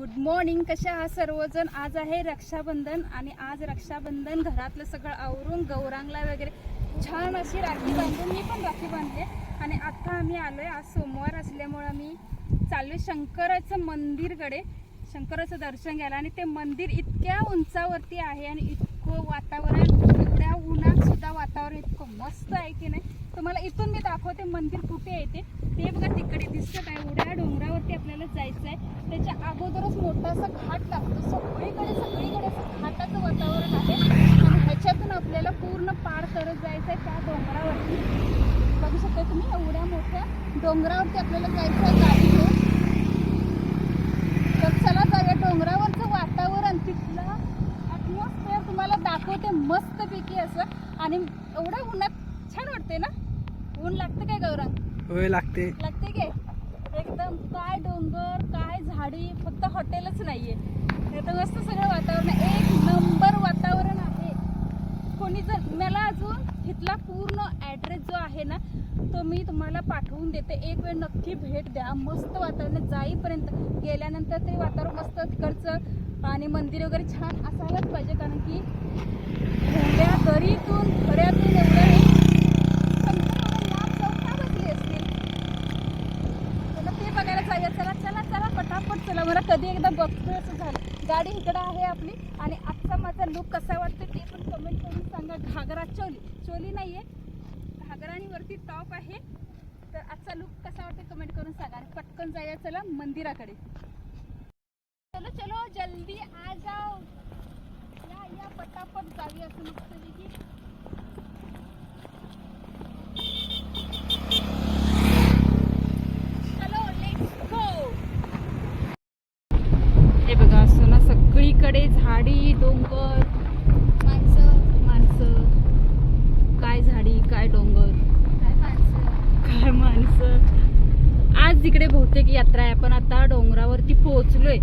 Good morning कशा आहात सर्वजण? आज आहे रक्षाबंधन आणि आज रक्षाबंधन घरातलं सगळं आवरून गौरांगला वगैरे. छान अशी राखी बांधून मी पण राखी बांधले आणि आता आम्ही आलो आहे आज सोमवार असल्यामुळं आम्ही चालू शंकराचं मंदिरकडे. शंकराचं दर्शन घ्यायला आणि ते मंदिर इतक्या उंचावरती आहे आणि इतकं वातावरण एवढ्या उन्हात सुद्धा वातावरण इतकं मस्त आहे की नाही? तुम्हाला इथून मी दाखवते मंदिर कुठे आहे ते. ते बघा तिकडे दिसतं काय? एवढ्या डोंगरावरती आपल्याला जायचं आहे. त्याच्या अगोदरच मोठासा घाट लागतो. सगळीकडे सगळीकडे असं घाटाचं वातावरण आहे. आणि ह्याच्यातून आपल्याला पूर्ण पार करत जायचं आहे त्या डोंगरावरती. बघू शकता तुम्ही एवढ्या मोठ्या डोंगरावरती आपल्याला जायचं आहे गाडी घेऊन तर चला जाऊया डोंगरावरचं वातावरण तिथलं ॲटमॉस्फिअर तुम्हाला दाखवते मस्तपैकी असं. आणि एवढ्या उन्हात छान वाटते ना? ऊन लागतं काय गौरंग होय लागते लागते काय? एकदम काय डोंगर काय झाडी फक्त हॉटेलच नाहीये. तर मस्त सगळं वातावरण एक नंबर वातावरण आहे. कोणी जर मला अजून तिथला पूर्ण ॲड्रेस जो आहे ना तो मी तुम्हाला पाठवून देते. एक वेळ नक्की भेट द्या. मस्त वातावरण जाईपर्यंत गेल्यानंतर ते वातावरण मस्त तिकडचं आणि मंदिर वगैरे छान असायलाच पाहिजे. कारण की एवढ्या दरीतून खऱ्यातून एवढ्या बसली असतील चला ते बघायला जाऊया. चला चला चला पटापट चला. मला कधी एकदा बघतोय असं झालं. गाडी इकडं आहे आपली. आणि आजचा माझा लुक कसा वाटतो ते पण कमेंट करून सांगा. घागरा चोली. चोली नाही आहे घागरा आणि वरती टॉप आहे. तर आजचा लुक कसा वाटतो कमेंट करून सांगा. आणि पटकन जाऊया चला मंदिराकडे. चलो चलो जल्दी आ जाओ या या पटापट जाऊया असं की. हे बघा ना सगळीकडे झाडी डोंगर माणसं माणसं काय झाडी काय डोंगर? काय माणसं? आज इकडे बहुतेक यात्रा आहे आपण आता डोंगरावरती पोहोचलोय.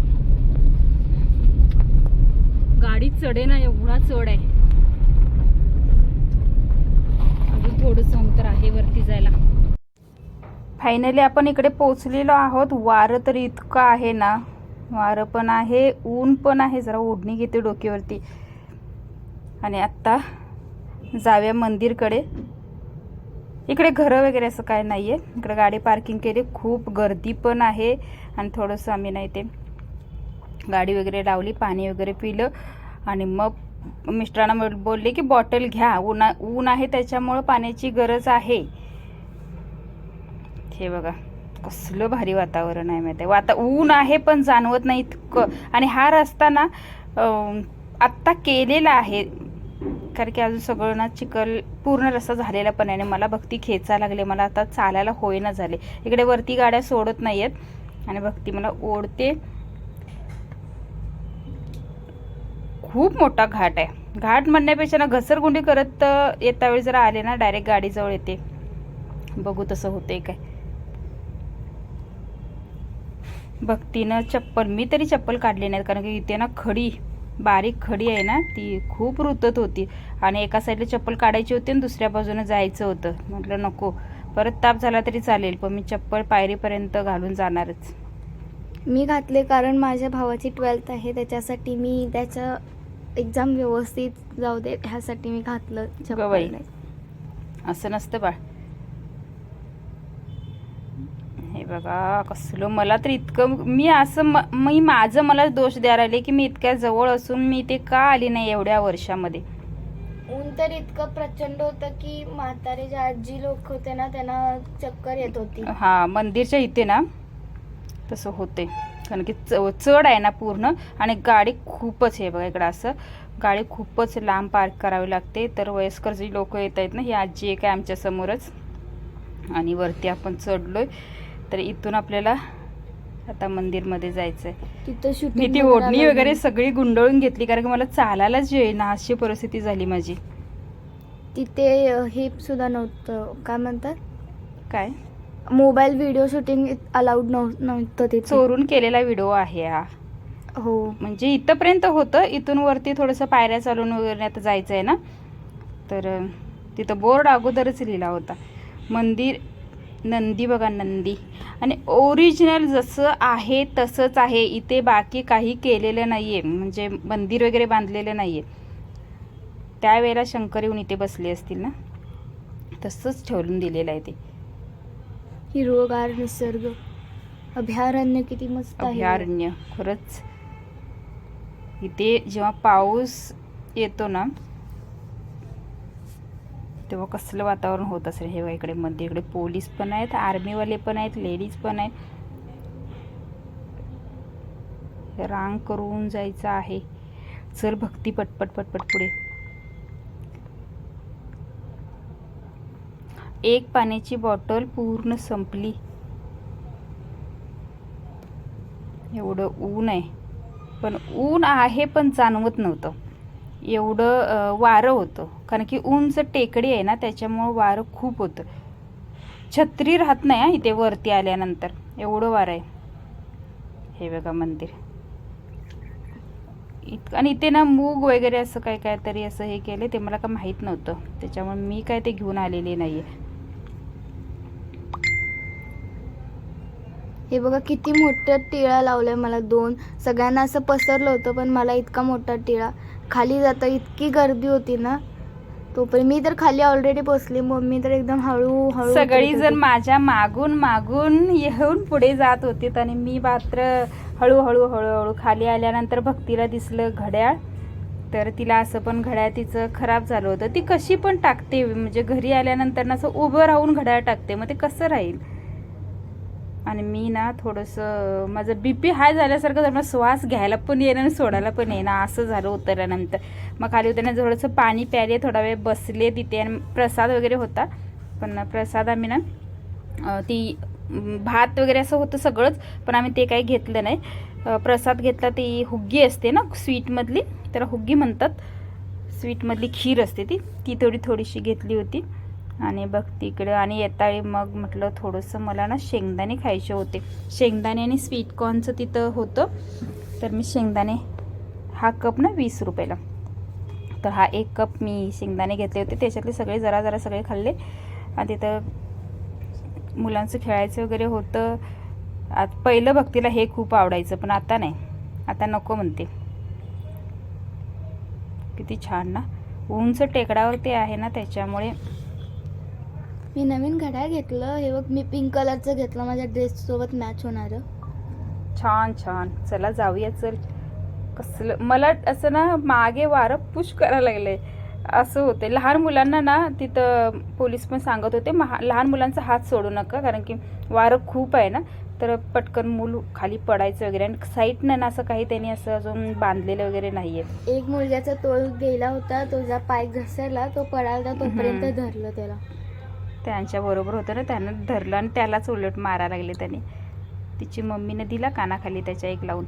गाडी चढे ना एवढा चढ आहे. अजून थोडस अंतर आहे वरती जायला. फायनली आपण इकडे पोहोचलेलो आहोत. वारं तर इतकं आहे ना. वारं पण आहे ऊन पण आहे. जरा ओढणी घेते डोक्यावरती. आणि आत्ता जाव्या मंदिरकडे. इकडे घरं वगैरे असं काय नाही आहे इकडे गाडी पार्किंग केली. खूप गर्दी पण आहे. आणि थोडंसं आम्ही नाही ते गाडी वगैरे लावली पाणी वगैरे पिलं. आणि मग मिस्टरांना बोलले की बॉटल घ्या. उन्हा ऊन आहे त्याच्यामुळं पाण्याची गरज आहे. हे बघा कसलं भारी वातावरण आहे माहिती आहे वाता ऊन आहे पण जाणवत नाही इतकं. आणि हा रस्ता ना आत्ता केलेला आहे. कारण की अजून सगळं ना चिखल पूर्ण रस्ता झालेला पण आहे आणि मला भक्ती खेचा लागले मला आता चालायला होईना झाले. इकडे वरती गाड्या सोडत नाही आहेत आणि भक्ती मला ओढते. खूप मोठा घाट आहे. घाट म्हणण्यापेक्षा ना घसरगुंडी करत तर येता वेळी जरा आले ना डायरेक्ट गाडीजवळ येते. बघू तसं होते काय. भक्तीनं चप्पल मी तरी चप्पल काढली नाही कारण की इथे ना खडी बारीक खडी आहे ना ती खूप रुतत होती. आणि एका साईडला चप्पल काढायची होती आणि दुसऱ्या बाजूने जायचं होतं. म्हटलं नको परत ताप झाला तरी चालेल पण मी चप्पल पायरीपर्यंत घालून जाणारच. मी घातले कारण माझ्या भावाची ट्वेल्थ आहे त्याच्यासाठी मी त्याचं एक्झाम व्यवस्थित जाऊ दे ह्यासाठी मी घातलं असं नसतं बाळ हे बघा कसलं मला तर इतकं मी असं म- माझं मला दोष द्यायला राहिले की मी इतक्या जवळ असून मी ते का आली नाही एवढ्या वर्षामध्ये? ऊन तर इतकं प्रचंड होतं की म्हातारे जे आजी लोक होते ना त्यांना चक्कर येत होती. हा मंदिरच्या इथे ना तसं होते. कारण की च- चढ आहे ना पूर्ण आणि गाडी खूपच आहे बघा इकडं असं. गाडी खूपच लांब पार्क करावी लागते. तर वयस्कर जी लोक येत आहेत ना ही आजी एक आहे आमच्या समोरच. आणि वरती आपण चढलोय. तर इथून आपल्याला आता मंदिरमध्ये जायचं आहे तिथं मी ती ओढणी वगैरे सगळी गुंडळून घेतली कारण की मला चालायलाच येईना अशी परिस्थिती झाली माझी. तिथे हे सुद्धा नव्हतं काय म्हणतात? काय? मोबाईल व्हिडिओ शूटिंग अलाउड नव्हतं तिथे. चोरून केलेला व्हिडिओ आहे हा. हो. म्हणजे इथंपर्यंत होतं इथून वरती थोडंसं पायऱ्या चालून वगैरे आता जायचं आहे ना. तर तिथं बोर्ड अगोदरच लिहिला होता. मंदिर नंदी बघा नंदी. आणि ओरिजिनल जसं आहे तसंच आहे. इथे बाकी काही केलेलं नाही आहे म्हणजे मंदिर वगैरे बांधलेलं नाही आहे त्यावेळेला शंकर येऊन इथे बसले असतील ना? तसंच ठेवून दिलेलं आहे ते. हिरवगार निसर्ग. अभयारण्य किती मस्त आहे. अभयारण्य खरंच. इथे जेव्हा पाऊस येतो ना तेव्हा कसलं वातावरण होत असेल? हे इकडे मध्ये इकडे पोलीस पण आहेत आर्मीवाले पण आहेत लेडीज पण आहेत. रांग करून जायचं आहे. चल भक्ती पटपट पटपट पुढे. एक पाण्याची बॉटल पूर्ण संपली. एवढं ऊन आहे. पण ऊन आहे पण जाणवत नव्हतं. एवढं वारं होतं. कारण की उंच टेकडी आहे ना त्याच्यामुळं वारं खूप होतं. छत्री राहत नाही हा इथे वरती आल्यानंतर. एवढं वारं आहे. हे बघा मंदिर. इत आणि इथे ना मूग वगैरे असं काय काय तरी असं हे केलं ते मला का माहीत नव्हतं. त्याच्यामुळे मी काय ते घेऊन आलेले नाही आहे हे बघा किती मोठं टिळा लावलाय मला दोन. सगळ्यांना असं पसरलं होतं पण मला इतका मोठा टिळा खाली जाता इतकी गर्दी होती ना. तोपर्यंत मी तर खाली ऑलरेडी पोचली मम्मी तर एकदम हळू हळू सगळी जण. माझ्या मागून मागून येऊन पुढे जात होते. आणि मी मात्र हळूहळू हळूहळू खाली आल्यानंतर भक्तीला दिसलं घड्याळ. तर तिला असं पण घड्याळ तिचं खराब झालं होतं. ती कशी पण टाकते. म्हणजे घरी आल्यानंतर ना असं उभं राहून घड्याळ टाकते. मग ते कसं राहील? आणि मी ना थोडंसं माझं बी पी हाय झाल्यासारखं तर मला श्वास घ्यायला पण येईना आणि सोडायला पण येईना. असं झालं उतरल्यानंतर मग खाली उतरण्यात थोडंसं पाणी प्यायले थोडा वेळ बसले तिथे आणि प्रसाद वगैरे होता. पण प्रसाद आम्ही ना ती भात वगैरे असं होतं सगळंच पण आम्ही ते काही घेतलं नाही. प्रसाद घेतला ती हुग्गी असते ना स्वीटमधली त्याला हुग्गी म्हणतात. स्वीटमधली खीर असते ती. ती थोडी थोडीशी घेतली होती. आणि बघ तिकडं. आणि येताळी मग म्हटलं थोडंसं मला ना शेंगदाणे खायचे होते. शेंगदाणे आणि स्वीट कॉर्नचं तिथं होतं. तर मी शेंगदाणे हा कप ना वीस रुपयाला. तर हा एक कप मी शेंगदाणे घेतले होते. त्याच्यातले सगळे जरा जरा सगळे खाल्ले. आणि तिथं मुलांचं खेळायचं वगैरे होतं. आत पहिलं भक्तीला हे खूप आवडायचं पण आता नाही. आता नको म्हणते. किती छान ना. उंच टेकडावर ते आहे ना त्याच्यामुळे मी नवीन घड्याळ घेतलं. हे बघ मी पिंक कलरचं घेतलं. माझ्या ड्रेस सोबत मॅच होणार. छान छान. चला जाऊया चल. कसलं मला असं ना मागे वारं पुश करायला लागले. असं होते लहान मुलांना ना तिथं पोलीस पण सांगत होते महा लहान मुलांचा हात सोडू नका कारण की वारं खूप आहे ना. तर पटकन मूल खाली पडायचं वगैरे. आणि साईडनं ना असं काही त्यांनी असं अजून बांधलेलं वगैरे नाही आहे एक मुलग्याचा तोल गेला होता. तुझा पाय घसरला तो पडायला तोपर्यंत. धरलं त्याला. त्यांच्याबरोबर होतं ना त्यानं धरलं आणि त्यालाच उलट मारायला लागले त्याने. तिची मम्मीनं दिला कानाखाली त्याच्या एक लावून.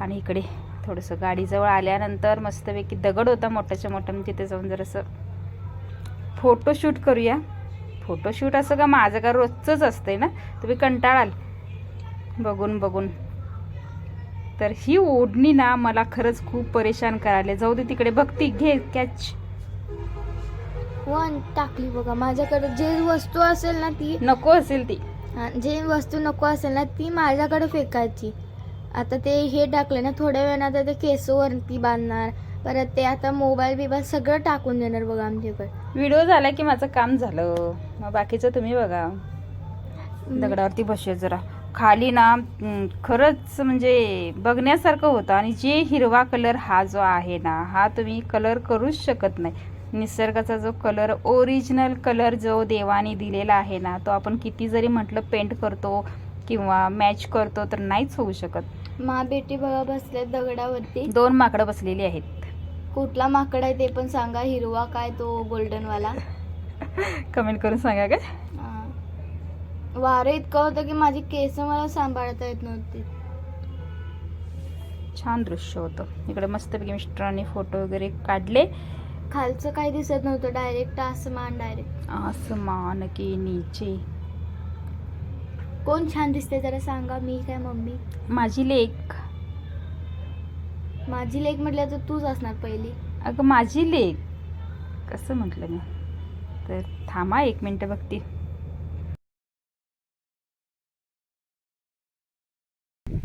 आणि इकडे थोडंसं गाडीजवळ आल्यानंतर मस्तपैकी दगड होता मोठ्याच्या मोठ्या मी तिथे जाऊन जरासं फोटोशूट करूया. फोटोशूट असं का माझं का रोजचंच असतंय ना? तुम्ही कंटाळाल. बघून बघून. तर ही ओढणी ना मला खरंच खूप परेशान करायला. जाऊ दे तिकडे बघती घे कॅच वन टाकली बघा. माझ्याकडे जे वस्तू असेल ना ती नको असेल ती. जे वस्तू नको असेल ना ती माझ्याकडे फेकायची. आता ते हे टाकले ना थोड्या वेळानं आता ते केसवरती बांधणार. परत ते आता मोबाईल बिबाईल सगळं टाकून देणार बघा आमच्याकडे. व्हिडिओ झाला की माझं काम झालं. मग बाकीचं तुम्ही बघा. दगडावरती बसूया जरा. खाली ना खरंच म्हणजे बघण्यासारखं होतं. आणि जे हिरवा कलर हा जो आहे ना हा तुम्ही कलर करूच शकत नाही. निसर्गाचा जो कलर ओरिजिनल कलर जो देवाने दिलेला आहे ना तो आपण किती जरी म्हटलं पेंट करतो किंवा मॅच करतो तर नाहीच होऊ शकत. मा बेटी बघा बसल्या दगडावरती. दोन माकडं बसलेली आहेत. कुठला माकड आहे ते पण सांगा हिरवा काय तो गोल्डन वाला कमेंट करून सांगा काय. वारं इतकं होतं की माझी केस मला सांभाळता येत नव्हती. छान दृश्य होतं. इकडे मस्तपैकी मिस्टरांनी फोटो वगैरे काढले. खालचं काही दिसत नव्हतं डायरेक्ट आसमान डायरेक्ट आसमान के नीचे. कोण छान दिसते जरा सांगा मी काय मम्मी? माझी लेख. माझी लेख म्हटलं तर तूच असणार पहिली. अगं माझी लेख. कसं म्हटलं मी? तर थांबा एक मिनटं बघते.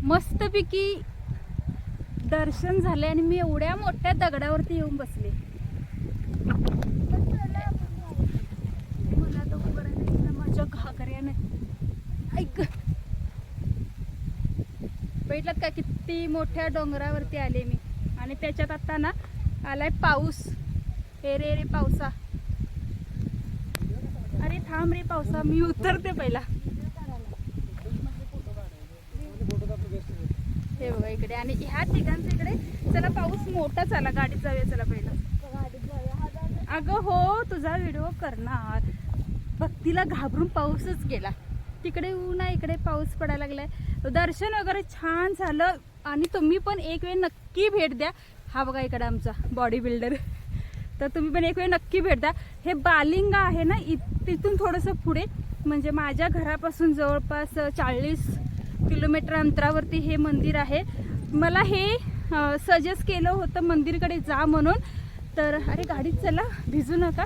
मस्तपैकी दर्शन झाले आणि मी एवढ्या मोठ्या दगडावरती येऊन बसले. राहायला येईना ऐक का? किती मोठ्या डोंगरावरती आले मी. आणि त्याच्यात आता ना आलाय पाऊस. हे रे रे पावसा. अरे थांब रे पावसा मी उतरते पहिला. हे बघा इकडे. आणि ह्या ठिकाणच्या इकडे चला पाऊस मोठाच आला गाडीत जाऊया चला पहिला. अगं हो तुझा व्हिडिओ करणार. भक्तीला घाबरून पाऊसच गेला. तिकडे उन्हा इकडे पाऊस पडायला लागलाय. दर्शन वगैरे छान झालं. आणि तुम्ही पण एक वेळ नक्की भेट द्या. हा बघा इकडे आमचा बॉडी बिल्डर तर तुम्ही पण एक वेळ नक्की भेट द्या. हे बालिंगा आहे ना इ तिथून थोडंसं पुढे. म्हणजे माझ्या घरापासून जवळपास चाळीस किलोमीटर अंतरावरती हे मंदिर आहे. मला हे सजेस्ट केलं होतं मंदिरकडे जा म्हणून. तर अरे गाडीत चला. भिजू नका.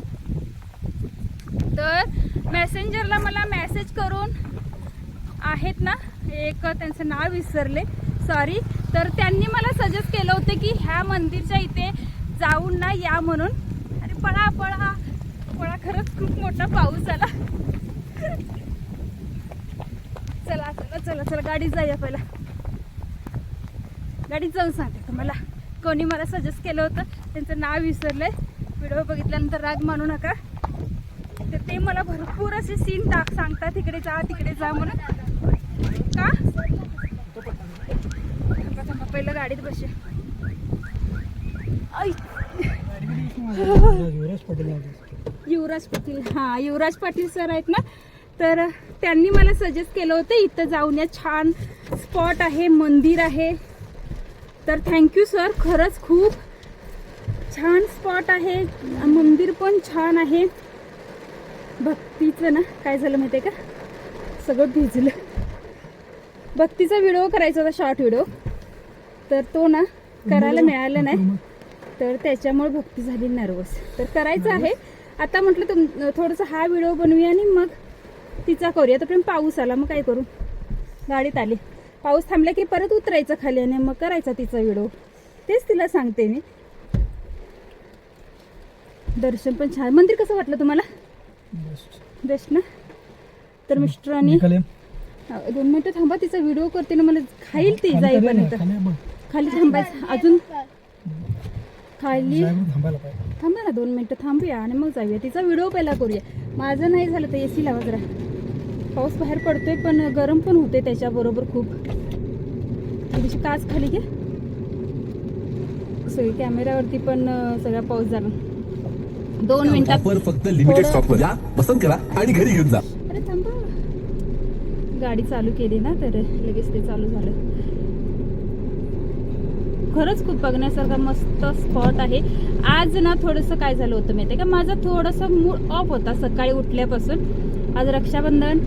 तर मेसेंजरला मला मेसेज करून आहेत ना एक त्यांचं नाव विसरले. सॉरी तर त्यांनी मला सजेस्ट केलं होतं की ह्या मंदिरच्या इथे जाऊन ना या म्हणून. अरे पळा पळा. पळा खरंच खूप मोठा पाऊस आला. चला चला चला चला गाडीत जाऊया पहिला. गाडीत जाऊन सांगते तुम्हाला. कोणी मला सजेस्ट केलं होतं त्यांचं नाव विसरलंय. व्हिडिओ बघितल्यानंतर राग मानू नका. ते मला भरपूर असे सीन टाक सांगतात तिकडे जा तिकडे जा म्हणून. का? पहिलं गाडीत बसे. ऐ युवराज युवराज पाटील हां युवराज पाटील सर आहेत ना? तर त्यांनी मला सजेस्ट केलं होतं इथं जाऊन या छान स्पॉट आहे मंदिर आहे. तर थँक्यू सर खरंच खूप छान स्पॉट आहे. मंदिर पण छान आहे. भक्तीचं ना काय झालं माहिती आहे का? सगळं भिजलं. भक्तीचा व्हिडिओ करायचा होता शॉर्ट व्हिडिओ. तर तो ना करायला मिळालं नाही. तर त्याच्यामुळे भक्ती झाली नर्वस तर करायचं आहे. आता म्हटलं तुम थोडंसं हा व्हिडिओ बनवूया आणि मग तिचा करूया. तोपर्यंत पाऊस आला मग काय करू? गाडीत आली. पाऊस थांबला की परत उतरायचं खाली आणि मग करायचा तिचा व्हिडिओ. तेच तिला सांगते मी. दर्शन पण छान. मंदिर कसं वाटलं तुम्हाला? बेस्ट ना? तर मिस्टरांनी दोन मिनिटं थांबा तिचा व्हिडिओ करते ना मला खाईल ती जाईपर्यंत खाली थांबायचं. अजून खाली थांबा ना दोन मिनटं थांबूया आणि मग जाऊया. तिचा व्हिडिओ पहिला करूया. माझं नाही झालं तर ए सी लावा जरा. पाऊस बाहेर पडतोय पण गरम पण होते त्याच्याबरोबर खूप. थोडीशी काच खाली घे. सगळी कॅमेऱ्यावरती पण सगळा पाऊस झाला. दोन मिनिटात ऑफर फक्त लिमिटेड थोडं- स्टॉकवर या पसंत करा आणि घरी घेऊन जा. अरे थांबा. गाडी चालू केली ना तर लगेच ते चालू झालं. खरंच खूप बघण्यासारखा मस्त स्पॉट आहे. आज ना थोडंसं काय झालं होतं माहिती का? माझा थोडंसं मूड ऑफ होता सकाळी उठल्यापासून. आज रक्षाबंधन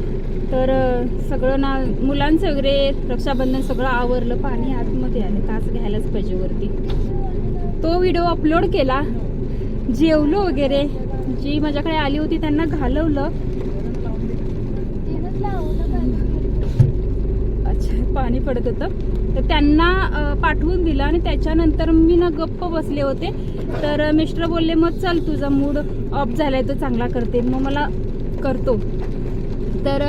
तर सगळं ना मुलांचं वगैरे रक्षाबंधन सगळं आवरलं पाणी आतमध्ये आलं काच घ्यायलाच पाहिजे वरती. तो व्हिडिओ अपलोड केला. जेवलो वगैरे. जी माझ्याकडे आली होती त्यांना घालवलं. अच्छा पाणी पडत होतं. तर त्यांना पाठवून दिलं आणि त्याच्यानंतर मी ना गप्प बसले होते. तर मिस्टर बोलले मग चल तुझा मूड ऑफ झालाय तो चांगला करते. मग मला करतो. तर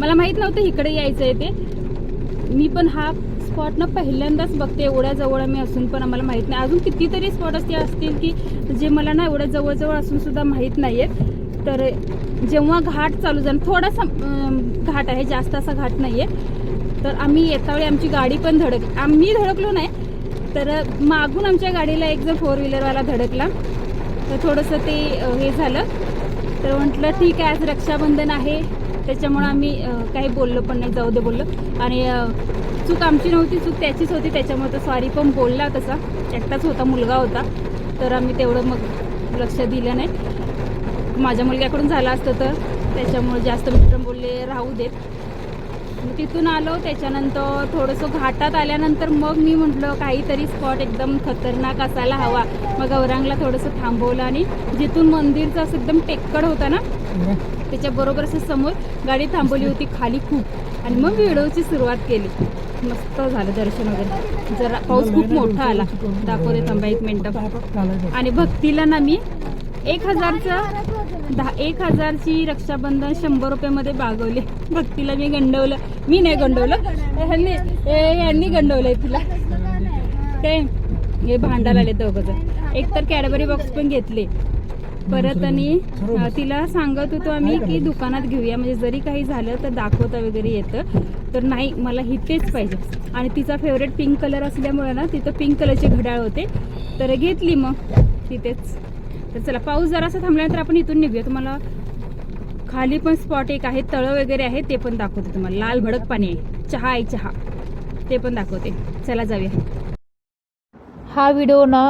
मला माहीत नव्हतं इकडे यायचं आहे ते. मी पण हा स्पॉट ना पहिल्यांदाच बघते एवढ्या जवळ मी असून पण आम्हाला माहीत नाही. अजून कितीतरी स्पॉट असे असतील की जे मला ना एवढ्या जवळजवळ असून सुद्धा माहीत नाही आहेत तर जेव्हा घाट चालू झाला थोडासा घाट आहे जास्त असा घाट नाही आहे तर आम्ही येतावेळी आमची गाडी पण धडक आम्ही धडकलो नाही. तर मागून आमच्या गाडीला एक जर फोर व्हीलरवाला धडकला. तर थोडंसं ते हे झालं. तर म्हटलं ठीक आहे आज रक्षाबंधन आहे. त्याच्यामुळं आम्ही काही बोललो पण नाही जाऊ दे बोललो. आणि चूक आमची नव्हती चूक त्याचीच होती त्याच्यामुळे तो सॉरी पण बोलला तसा. एकटाच होता मुलगा होता. तर आम्ही तेवढं मग लक्ष दिलं नाही. माझ्या मुलग्याकडून झालं असतं तर त्याच्यामुळे जास्त मिस्टर बोलले राहू देत. मग तिथून आलो त्याच्यानंतर थोडंसं घाटात आल्यानंतर मग मी म्हटलं काहीतरी स्पॉट एकदम खतरनाक असायला हवा. मग गौरांगला थोडंसं थांबवलं आणि जिथून मंदिरचं असं एकदम टेक्कड होता ना त्याच्या बरोबर असं समोर गाडी थांबवली होती खाली खूप. आणि मग व्हिडिओची सुरुवात केली. मस्त झालं दर्शन वगैरे. जरा पाऊस खूप मोठा आला. दाखवते थांबा एक मिनटं. आणि भक्तीला ना मी एक हजारचं दहा एक हजारची रक्षाबंधन शंभर रुपयामध्ये बागवले. भक्तीला मी गंडवलं. मी नाही गंडवलं. ह्यांनी यांनी गंडवलंय तिला. ते हे भांडायला आले दोघं एक तर कॅडबरी बॉक्स पण घेतले. परत आणि तिला सांगत होतो आम्ही की दुकानात घेऊया. म्हणजे जरी काही झालं तर दाखवता वगैरे येतं. तर नाही मला ही तेच पाहिजे. आणि तिचा फेवरेट पिंक कलर असल्यामुळे ना तिथं पिंक कलरचे घड्याळ होते. तर घेतली मग. तिथेच तर चला पाऊस जरासा थांबल्यानंतर आपण इथून निघूया. तुम्हाला खाली पण स्पॉट एक आहे तळं वगैरे आहे ते पण दाखवते तुम्हाला. लाल भडक पाणी आहे. चहा आहे चहा. ते पण दाखवते. चला जाऊया. हा व्हिडिओ ना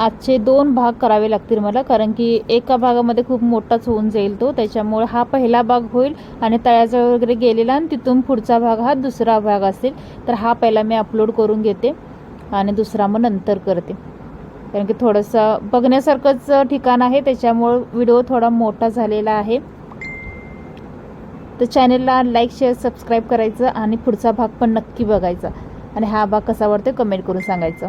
आजचे दोन भाग करावे लागतील मला कारण की एका भागामध्ये खूप मोठाच होऊन जाईल तो. त्याच्यामुळे हा पहिला भाग होईल आणि तळ्याजवळ वगैरे गेलेला आणि तिथून पुढचा भाग हा दुसरा भाग असेल. तर हा पहिला मी अपलोड करून घेते आणि दुसरा मग नंतर करते. कारण की थोडंसं बघण्यासारखंच ठिकाण आहे त्याच्यामुळं व्हिडिओ थोडा मोठा झालेला आहे. तर चॅनलला लाईक शेअर सबस्क्राईब करायचं आणि पुढचा भाग पण नक्की बघायचा. आणि हा भाग कसा वाटतो कमेंट करून सांगायचं.